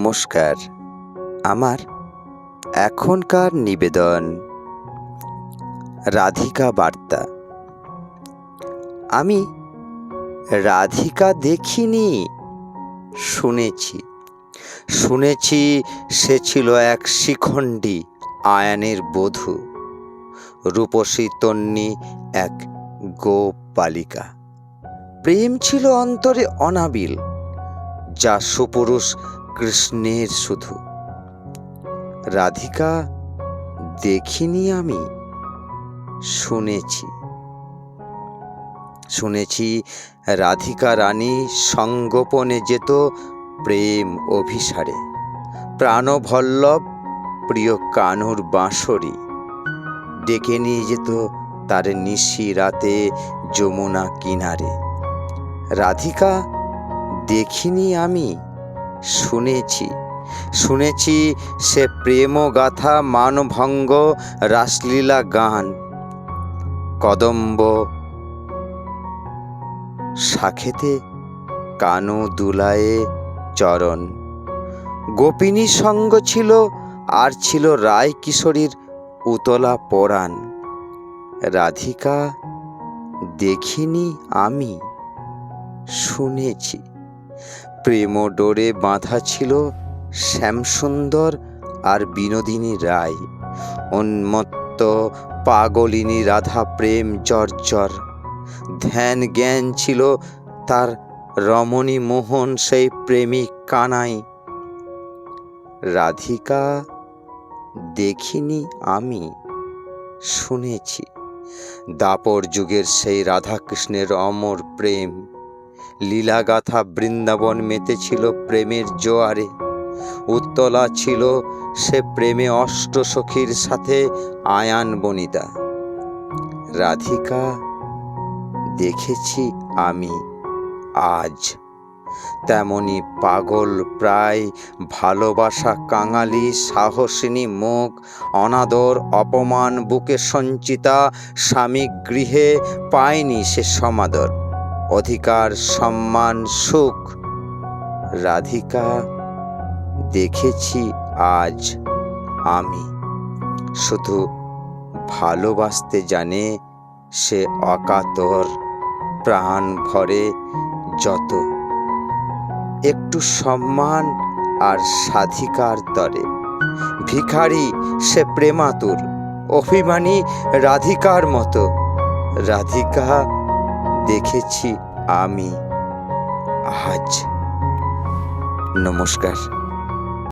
নমস্কার। আমার এখনকার নিবেদন, রাধিকা বার্তা। আমি রাধিকা দেখিনি, শুনেছি। শুনেছি সে ছিল এক শিখণ্ডী আয়ানের বধূ, রূপসী তন্নি এক গোপ বালিকা প্রেম ছিল অন্তরে অনাবিল, যা সুপুরুষ কৃষ্ণের শুধু। রাধিকা, দেখিনি আমি, শুনেছি। শুনেছি রাধিকা রানী সঙ্গোপনে যেত প্রেম অভিসারে। প্রাণভল্লভ, প্রিয় কানুর বাঁশরি। ডেকে নিয়ে যেত তার নিশি রাতে যমুনা কিনারে। রাধিকা, দেখিনি আমি শুনেছি। শুনেছি সে প্রেমগাথা মানভঙ্গ রাসলীলা গান। কদম্ব শাখেতে কানু দুলায়ে চরণ। গোপিনী সঙ্গ ছিল, আর ছিল রায় কিশোরীর উতলা পরাণ। রাধিকা, দেখিনি আমি, শুনেছি। প্রেম ডোরে বাঁধা ছিল শ্যামসুন্দর আর বিনোদিনী রায়। উন্মত্ত পাগলিনী রাধা প্রেম জর্জর ধ্যান জ্ঞান ছিল তার রমণী মোহন সেই প্রেমিক কানাই। রাধিকা, দেখিনি আমি, শুনেছি। দাপর যুগের সেই রাধাকৃষ্ণের অমর প্রেম। লীলাগাথা বৃন্দাবন মেতেছিল প্রেমের জোয়ারে। উত্তলা ছিল সে প্রেমে অষ্টসখীর সাথে আয়ান বনিতা। রাধিকা, দেখেছি আমি আজ। তেমনি পাগল প্রায়, ভালোবাসা কাঙালি, সাহসিনী মুখ, অনাদর, অপমান, বুকে সঞ্চিতা, স্বামী গৃহে পায়নি সে সমাদর। অধিকার, সম্মান, সুখ। রাধিকা, দেখেছি আজ আমি। শুধু ভালোবাসতে জানে সে অকাতর প্রাণ ভরে যত। একটু সম্মান আর সাধিকার তরে ভিখারি, সে প্রেমাতুর। অভিমানী রাধিকার মতো। রাধিকা দেখেছি আমি আজ। নমস্কার।